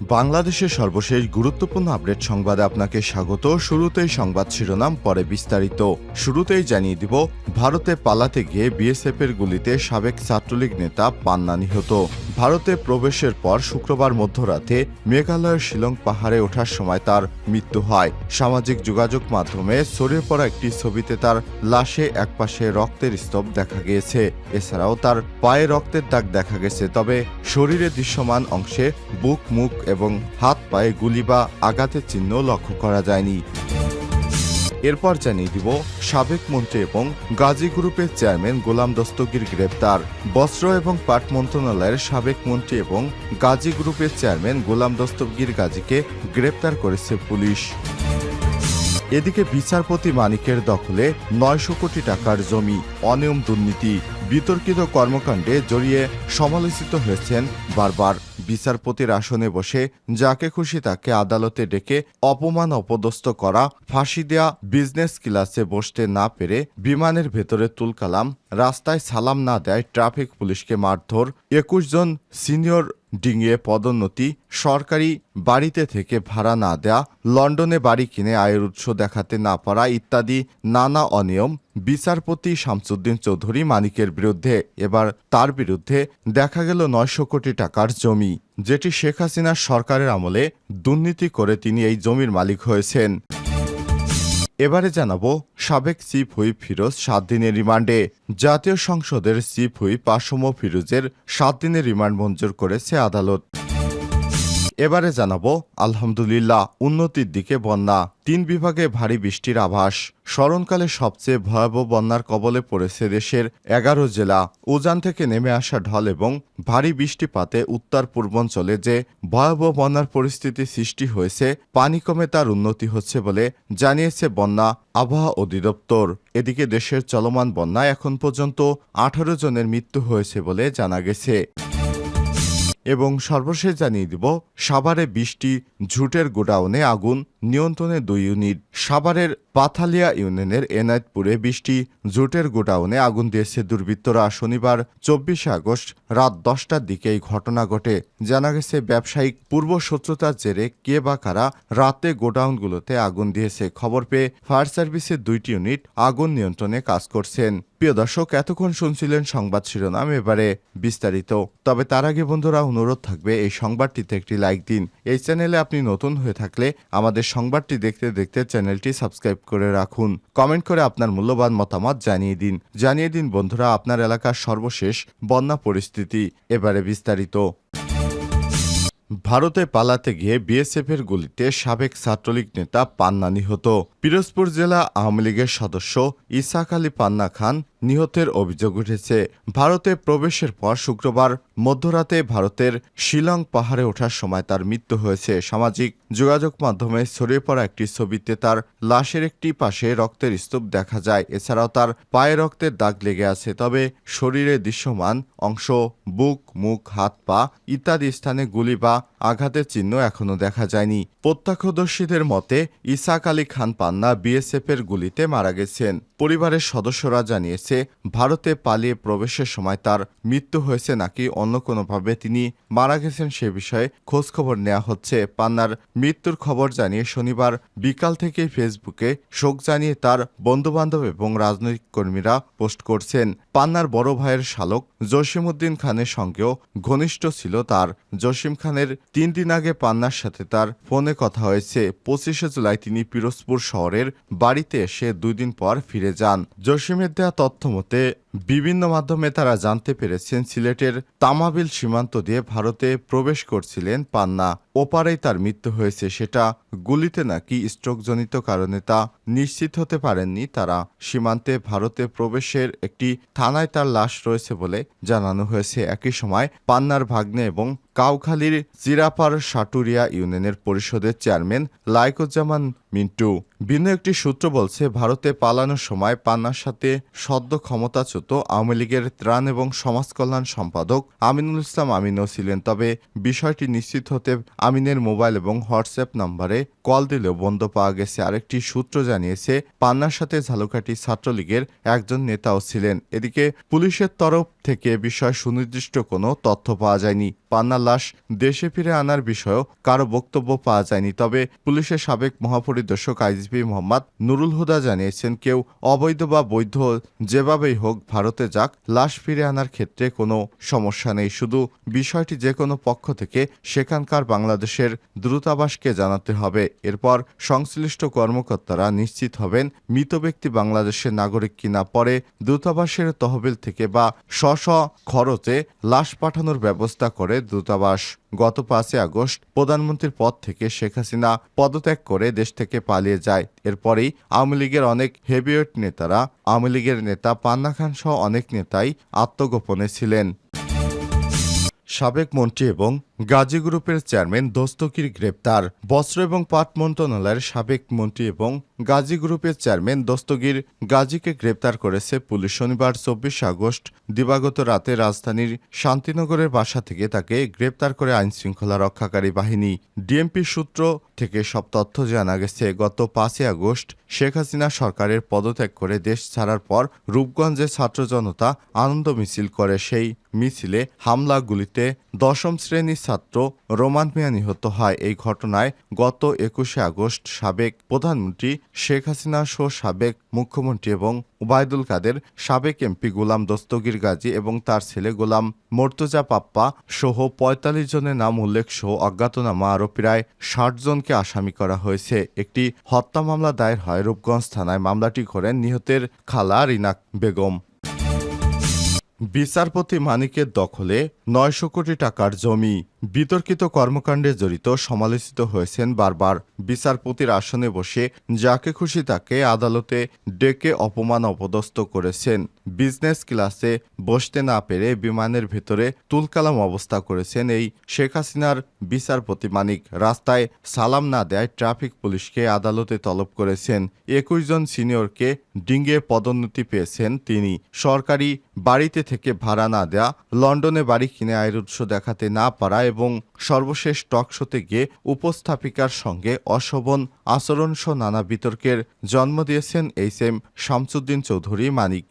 বাংলাদেশের সর্বশেষ গুরুত্বপূর্ণ আপডেট সংবাদে আপনাকে স্বাগত। শুরুতেই সংবাদ শিরোনাম, পরে বিস্তারিত। শুরুতেই জানিয়ে দিব, ভারতে পালাতে গিয়ে বিএসএফ এর গুলিতে সাবেক ছাত্রলীগ নেতা পান্না নিহত। ভারতে প্রবেশের পর শুক্রবার মধ্যরাতে মেঘালয়ের শিলং পাহাড়ে ওঠার সময় তার মৃত্যু হয়। সামাজিক যোগাযোগ মাধ্যমে ছড়িয়ে পড়া একটি ছবিতে তার লাশে একপাশে রক্তের স্তব দেখা গিয়েছে। এছাড়াও তার পায়ে রক্তের দাগ দেখা গেছে, তবে শরীরে দৃশ্যমান অংশে বুক, মুখ এবং হাত পায়ে গুলি বা আঘাতের চিহ্ন লক্ষ্য করা যায়নি। এরপর জানিয়ে দিব সাবেক মন্ত্রী এবং গাজী গ্রুপের চেয়ারম্যান গোলাম দস্তগীর গ্রেপ্তার। বস্ত্র এবং পাট মন্ত্রণালয়ের সাবেক মন্ত্রী এবং গাজী গ্রুপের চেয়ারম্যান গোলাম দস্তগীর গাজীকে গ্রেপ্তার করেছে পুলিশ। এদিকে বিচারপতি মানিকের দখলে নয়শো কোটি টাকার জমি, অনিয়ম দুর্নীতি, বিতর্কিত কর্মকাণ্ডে জড়িয়ে সমালোচিত হয়েছেন বারবার। বিচারপতির আসনে বসে যাকে খুশি তাকে আদালতে ডেকে অপমান অপদস্থ করা, ফাঁসি দেয়া বিজনেস ক্লাসে বসতে না পেরে বিমানের ভেতরে তুলকালাম, রাস্তায় সালাম না দেয় ট্রাফিক পুলিশকে মারধর, একুশ জন সিনিয়র ডিঙিয়ে পদোন্নতি সরকারি বাড়িতে থেকে ভাড়া না দেয়া, লন্ডনে বাড়ি কিনে আয়ের উৎস দেখাতে না পারা ইত্যাদি নানা অনিয়ম বিচারপতি শামসুদ্দিন চৌধুরী মানিকের বিরুদ্ধে। এবার তার বিরুদ্ধে দেখা গেল নয়শো কোটি টাকার জমি, যেটি শেখ হাসিনার সরকারের আমলে দুর্নীতি করে তিনি এই জমির মালিক হয়েছেন। এবারে জানাব, সাবেক চিফ হুইপ ফিরোজ সাত দিনের রিমান্ডে। জাতীয় সংসদের চিফ হুইপ আসম ফিরোজের সাত দিনের রিমান্ড মঞ্জুর করেছে আদালত। এবারে জানাব, আলহামদুলিল্লাহ উন্নতির দিকে বন্যা। তিন বিভাগে ভারী বৃষ্টির আভাস। স্মরণকালে সবচেয়ে ভয়াবহ বন্যার কবলে পড়েছে দেশের এগারো জেলা। উজান থেকে নেমে আসা ঢল এবং ভারী বৃষ্টিপাতে উত্তর পূর্বাঞ্চলে যে ভয়াবহ বন্যার পরিস্থিতি সৃষ্টি হয়েছে, পানি কমে তার উন্নতি হচ্ছে বলে জানিয়েছে বন্যা আবহাওয়া অধিদপ্তর। এদিকে দেশের চলমান বন্যায় এখন পর্যন্ত আঠারো জনের মৃত্যু হয়েছে বলে জানা গেছে। এবং সর্বশেষ জানিয়ে দিব সাভারে বৃষ্টি ঝুটের গোডাউনে আগুন নিয়ন্ত্রণে দুই ইউনিট সাভারের পাথালিয়া ইউনিয়নের এনায়েতপুরে বৃষ্টি, জুটের গোডাউনে আগুন দিয়েছে দুর্বৃত্তরা। শনিবার চব্বিশে আগস্ট রাত দশটার দিকে এই ঘটনা ঘটে। জানা গেছে, ব্যবসায়িক পূর্ব শত্রুতার জেরে কে বা কারা রাতে গোডাউনগুলোতে আগুন দিয়েছে। খবর পেয়ে ফায়ার সার্ভিসের দুইটি ইউনিট আগুন নিয়ন্ত্রণে কাজ করছেন। প্রিয় দর্শক, এতক্ষণ শুনছিলেন সংবাদ শিরোনাম। এবারে বিস্তারিত। তবে তার আগে বন্ধুরা, অনুরোধ থাকবে এই সংবাদটিতে একটি লাইক দিন। এই চ্যানেলে আপনি নতুন হয়ে থাকলে আমাদের সংবাদটি দেখতে দেখতে চ্যানেলটি সাবস্ক্রাইব করে রাখুন। কমেন্ট করে আপনার মূল্যবান মতামত জানিয়ে দিন। জানিয়ে দিন, বন্ধুরা, আপনার এলাকার সর্বশেষ বন্যা পরিস্থিতি। এবারে বিস্তারিত। ভারতে পালাতে গিয়ে বিএসএফের গুলিতে সাবেক ছাত্রলীগ নেতা পান্না নিহত। পিরোজপুর জেলা আওয়ামী লীগের সদস্য ইসাক আলী পান্না খান নিহতের অভিযোগ উঠেছে। ভারতে প্রবেশের পর শুক্রবার মধ্যরাতে ভারতের শিলং পাহাড়ে ওঠার সময় তার মৃত্যু হয়েছে। সামাজিক যোগাযোগ মাধ্যমে ছড়িয়ে পড়া একটি ছবিতে তার লাশের একটি পাশে রক্তের স্তূপ দেখা যায়। এছাড়াও তার পায়ে রক্তের দাগ লেগে আছে, তবে শরীরে দৃশ্যমান অংশ, বুক, মুখ, হাত, পা ইত্যাদি স্থানে গুলি বা 감사합니다. আঘাতের চিহ্ন এখনও দেখা যায়নি। প্রত্যক্ষদর্শীদের মতে, ইসাক আলী খান পান্না বিএসএফের গুলিতে মারা গেছেন। পরিবারের সদস্যরা জানিয়েছে, ভারতে পালিয়ে প্রবেশের সময় তার মৃত্যু হয়েছে নাকি অন্য কোনোভাবে তিনি মারা গেছেন সে বিষয়ে খোঁজখবর নেওয়া হচ্ছে। পান্নার মৃত্যুর খবর জানিয়ে শনিবার বিকাল থেকেই ফেসবুকে শোক জানিয়ে তার বন্ধুবান্ধব এবং রাজনৈতিক কর্মীরা পোস্ট করছেন। পান্নার বড় ভাইয়ের শালক জসিমউদ্দিন খানের সঙ্গেও ঘনিষ্ঠ ছিল তার। জসিম খানের তিন দিন আগে পান্নার সাথে তার ফোনে কথা হয়েছে। পঁচিশে জুলাই তিনি পিরোজপুর শহরের বাড়িতে এসে দুই দিন পর ফিরে যান। জসিমের দেয়া তথ্য মতে, বিভিন্ন মাধ্যমে তারা জানতে পেরেছেন সিলেটের তামাবিল সীমান্ত দিয়ে ভারতে প্রবেশ করছিলেন পান্না। ওপারেই তার মৃত্যু হয়েছে, সেটা গুলিতে নাকি স্ট্রোকজনিত কারণে তা নিশ্চিত হতে পারেননি তারা। সীমান্তে ভারতে প্রবেশের একটি থানায় তার লাশ রয়েছে বলে জানানো হয়েছে। একই সময় পান্নার ভাগ্নে এবং কাউখালীর জিরাপার সাটুরিয়া ইউনিয়নের পরিষদের চেয়ারম্যান লাইকুজ্জামান মিন্টু, ভিন্ন একটি সূত্র বলছে, ভারতে পালানোর সময় পান্নার সাথে সদ্য ক্ষমতাচ্যুত আওয়ামী লীগের ত্রাণ এবং সমাজ কল্যাণ সম্পাদক আমিনুল ইসলাম আমিনও ছিলেন। তবে বিষয়টি নিশ্চিত হতে আমিনের মোবাইল এবং হোয়াটসঅ্যাপ নম্বরে কল দিলেও বন্ধ পাওয়া গেছে। আরেকটি সূত্র জানিয়েছে, পান্নার সাথে ঝালকাঠি ছাত্রলীগের একজন নেতাও ছিলেন। এদিকে পুলিশের তরফ থেকে বিষয়ে সুনির্দিষ্ট কোনো তথ্য পাওয়া যায়নি। পান্নার লাশ দেশে ফিরে আনার বিষয়েও কারও বক্তব্য পাওয়া যায়নি। তবে পুলিশের সাবেক মহাপরিদর্শক আইজিপি মোহাম্মদ নুরুল হুদা জানিয়েছেন, কেউ অবৈধ বা বৈধ যেভাবেই হোক ভারতে যাক, লাশ ফিরে আনার ক্ষেত্রে কোনো সমস্যা নেই। শুধু বিষয়টি যে কোনো পক্ষ থেকে সেখানকার বাংলাদেশের দূতাবাসকে জানাতে হবে। এরপর সংশ্লিষ্ট কর্মকর্তারা নিশ্চিত হবেন, মৃত ব্যক্তি বাংলাদেশের নাগরিক কিনা, পরে দূতাবাসের তহবিল থেকে বা স্ব খরচে লাশ পাঠানোর ব্যবস্থা করে দূতাবাস গত পাঁচই আগস্ট প্রধানমন্ত্রীর পদ থেকে শেখ হাসিনা পদত্যাগ করে দেশ থেকে পালিয়ে যায়। এরপরেই আওয়ামী লীগের অনেক হেভিওয়েট নেতারা, আওয়ামী লীগের নেতা পান্না খান সহ অনেক নেতাই আত্মগোপনে ছিলেন। সাবেক মন্ত্রী এবং গাজী গ্রুপের চেয়ারম্যান দস্তকির গ্রেপ্তার। বস্ত্র এবং পাট মন্ত্রণালয়ের সাবেক মন্ত্রী এবং গাজী গ্রুপের চেয়ারম্যান দস্তগির গাজীকে গ্রেপ্তার করেছে পুলিশ শনিবার চব্বিশ আগস্ট দিবাগত রাতে রাজধানীর শান্তিনগরের বাসা থেকে তাকে গ্রেপ্তার করে আইনশৃঙ্খলা রক্ষাকারী বাহিনী। ডিএমপি সূত্র থেকে সব তথ্য জানা গেছে, গত পাঁচই আগস্ট শেখ হাসিনা সরকারের পদত্যাগ করে দেশ ছাড়ার পর রূপগঞ্জে ছাত্র জনতা আনন্দ মিছিল করে। সেই মিছিলে হামলা গুলিতে দশম শ্রেণির ছাত্র রোমান মিয়া নিহত হয়। এই ঘটনায় গত একুশে আগস্ট সাবেক প্রধানমন্ত্রী শেখ হাসিনা সহ সাবেক মুখ্যমন্ত্রী এবং উবায়দুল কাদের, সাবেক এমপি গোলাম দস্তগির গাজী এবং তার ছেলে গোলাম মর্তুজা পাপ্পা সহ পঁয়তাল্লিশ জনের নাম উল্লেখ সহ অজ্ঞাতনামা আরও প্রায় ষাট জনকে আসামি করা হয়েছে। একটি হত্যা মামলা দায়ের হয় রূপগঞ্জ থানায়। মামলাটি করেন নিহতের খালা রিনাক বেগম। বিচারপতি মানিকের দখলে নয়শো কোটি টাকার জমি বিতর্কিত কর্মকাণ্ডে জড়িত সমালোচিত হয়েছেন বারবার। বিচারপতির আসনে বসে যাকে খুশি তাকে আদালতে ডেকে অপমান অপদস্থ করেছেন। বিজনেস ক্লাসে বসতে না পেরে বিমানের ভেতরে তুলকালাম অবস্থা করেছেন এই শেখ হাসিনার বিচারপতি মানিক। রাস্তায় সালাম না দেয় ট্রাফিক পুলিশকে আদালতে তলব করেছেন। একুশ জন সিনিয়রকে ডিঙ্গে পদোন্নতি পেয়েছেন তিনি। সরকারি বাড়িতে থেকে ভাড়া না দেয়া, লন্ডনে বাড়ি কিনে আয়ের উৎস দেখাতে না পারা এবং সর্বশেষ টক শোতে গিয়ে উপস্থাপিকার সঙ্গে অশোভন আচরণসহ নানা বিতর্কের জন্ম দিয়েছেন এইচ এম শামসুদ্দিন চৌধুরী মানিক।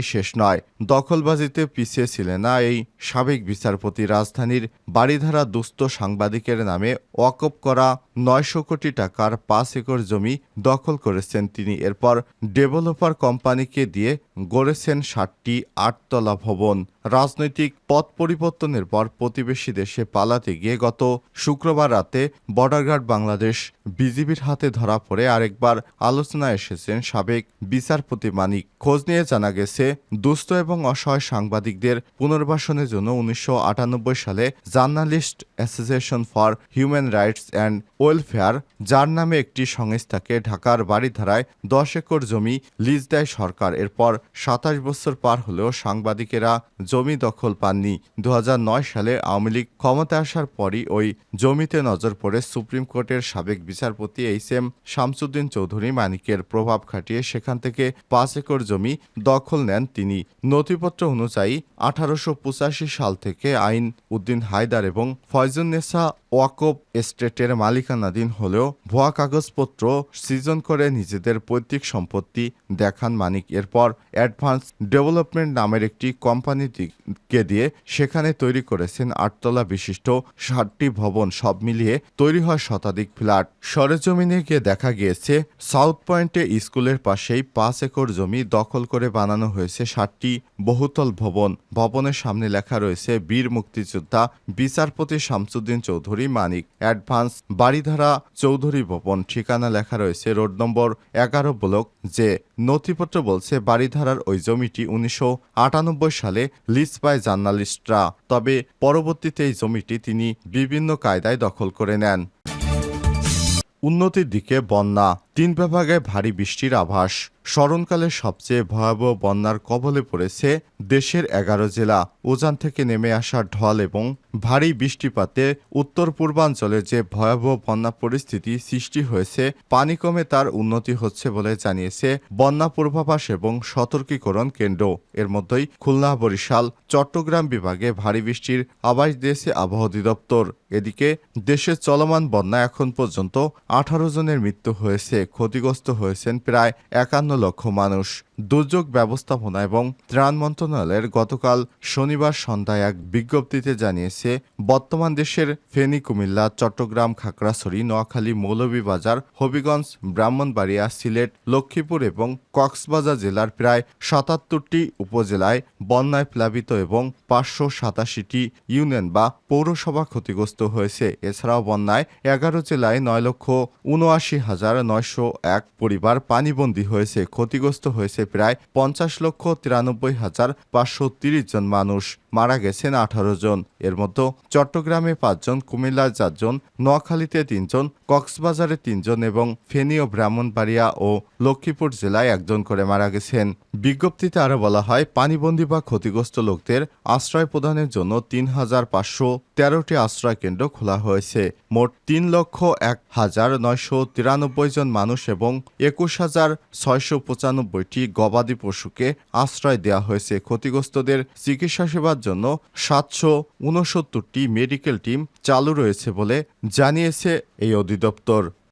এখানেই শেষ নয়। দখলবাজিতে পিছিয়ে ছিলেন না এই সাবেক বিচারপতি। রাজধানীর বাড়িধারা দুস্থ সাংবাদিকের নামে ওয়াকফ করা নয়শো কোটি টাকার পাঁচ একর জমি দখল করেছেন তিনি। এরপর ডেভেলপার কোম্পানিকে দিয়ে গড়েছেন ষাটটি আটতলা ভবন। রাজনৈতিক পথ পরিবর্তনের পর প্রতিবেশী দেশে পালাতে গিয়ে গত শুক্রবার রাতে বর্ডার গার্ড বাংলাদেশ বিজিবির হাতে ধরা পড়ে। আরেকবার আলোচনায় এসেছেন সাবেক বিচারপতি মানিক। খোঁজ নিয়ে জানা গেছে, দুস্থ এবং অসহায় সাংবাদিকদের পুনর্বাসনের জন্য উনিশশো আটানব্বই সালে journalist association for human rights and welfare, যার নামে একটি সংস্থাকে ঢাকার বাড়িধারায় দশ একর জমি লিজ দেয় সরকার। এরপর সাতাশ বছর পার হলেও সাংবাদিকেরা জমি দখল পাননি। দু হাজার নয় সালে আওয়ামী লীগ ক্ষমতায় আসার পরই ওই জমিতে নজর পড়ে সুপ্রিম কোর্টের সাবেক বিচারপতি এইচ এম শামসুদ্দিন চৌধুরী মানিকের প্রভাব খাটিয়ে সেখান থেকে পাঁচ একর জমি দখল নেন তিনি। নথিপত্র অনুযায়ী আঠারোশো পঁচাশি সাল থেকে আইন উদ্দিন হায়দার এবং Mas o nessa ওয়াকব এস্টেটের মালিকানাধীন হলেও ভুয়া কাগজপত্র সৃজন করে নিজেদের পৈতৃক সম্পত্তি দেখান মানিক। এরপর অ্যাডভান্স ডেভেলপমেন্ট নামের একটি কোম্পানিকে দিয়ে সেখানে তৈরি করেছেন আটতলা বিশিষ্ট ষাটটি ভবন, সব মিলিয়ে তৈরি হয় শতাধিক ফ্ল্যাট। সরেজমিনে গিয়ে দেখা গিয়েছে, সাউথ পয়েন্টে স্কুলের পাশেই পাঁচ একর জমি দখল করে বানানো হয়েছে ষাটটি বহুতল ভবন। ভবনের সামনে লেখা রয়েছে, বীর মুক্তিযোদ্ধা বিচারপতি শামসুদ্দিন চৌধুরী মানিক। অ্যাডভান্স বাড়িধারা চৌধুরী ভবন। ঠিকানা লেখা রয়েছে রোড নম্বর এগারো ব্লক যে নথিপত্র বলছে বাড়িধারার ওই জমিটি উনিশশো আটানব্বই সালে লিজ পায় জার্নালিস্টরা। তবে পরবর্তীতে এই জমিটি তিনি বিভিন্ন কায়দায় দখল করে নেন। উন্নতির দিকে বন্যা। তিন বিভাগে ভারী বৃষ্টির আভাস। স্মরণকালে সবচেয়ে ভয়াবহ বন্যার কবলে পড়েছে দেশের এগারো জেলা। উজান থেকে নেমে আসা ঢল এবং ভারী বৃষ্টিপাতে উত্তর পূর্বাঞ্চলে যে ভয়াবহ বন্যা পরিস্থিতি সৃষ্টি হয়েছে, পানি কমে তার উন্নতি হচ্ছে বলে জানিয়েছে বন্যা পূর্বাভাস এবং সতর্কীকরণ কেন্দ্র। এর মধ্যেই খুলনা, বরিশাল, চট্টগ্রাম বিভাগে ভারী বৃষ্টির আবাস দিয়েছে আবহাওয়া অধিদপ্তর। এদিকে দেশের চলমান বন্যা এখন পর্যন্ত আঠারো জনের মৃত্যু হয়েছে, ক্ষতিগ্রস্ত হয়েছেন প্রায় একান্ন লক্ষ মানুষ দুর্যোগ ব্যবস্থাপনা এবং ত্রাণ মন্ত্রণালয়ের গতকাল শনিবার সন্ধ্যায় এক বিজ্ঞপ্তিতে জানিয়েছে, বর্তমান দেশের ফেনী, কুমিল্লা, চট্টগ্রাম, খাগড়াছড়ি, নোয়াখালী, মৌলভীবাজার, হবিগঞ্জ, ব্রাহ্মণবাড়িয়া, সিলেট, লক্ষ্মীপুর এবং কক্সবাজার জেলার প্রায় সাতাত্তরটি উপজেলায় বন্যায় প্লাবিত এবং পাঁচশো সাতাশিটি ইউনিয়ন বা পৌরসভা ক্ষতিগ্রস্ত হয়েছে। এছাড়াও বন্যায় এগারো জেলায় নয় লক্ষ উনআশি হাজার নয়শো এক পরিবার পানিবন্দী হয়েছে। ক্ষতিগ্রস্ত হয়েছে প্রায় পঞ্চাশ লক্ষ তিরানব্বই হাজার পাঁচশো তিরিশ জন মানুষ। মারা গেছেন আঠারো জন। এর মধ্যে চট্টগ্রামে পাঁচজন, কুমিল্লায় চারজন, নোয়াখালীতে তিনজন, কক্সবাজারে তিনজন এবং ফেনী ও ব্রাহ্মণবাড়িয়া ও লক্ষ্মীপুর জেলায় একজন করে মারা গেছেন। বিজ্ঞপ্তিতে আরও বলা হয়, পানিবন্দী বা ক্ষতিগ্রস্ত লোকদের আশ্রয় প্রদানের জন্য তিন হাজার পাঁচশো তেরোটি আশ্রয় কেন্দ্র খোলা হয়েছে। মোট তিন লক্ষ এক হাজার নয়শো তিরানব্বই জন মানুষ এবং একুশ হাজার ছয়শো পঁচানব্বইটি গবাদি পশুকে আশ্রয় দেওয়া হয়েছে। ক্ষতিগ্রস্তদের চিকিৎসা সেবার জন্য সাতশো উনসত্তরটি মেডিকেল টিম চালু রয়েছে বলে জানিয়েছে এই অধিদপ্তর।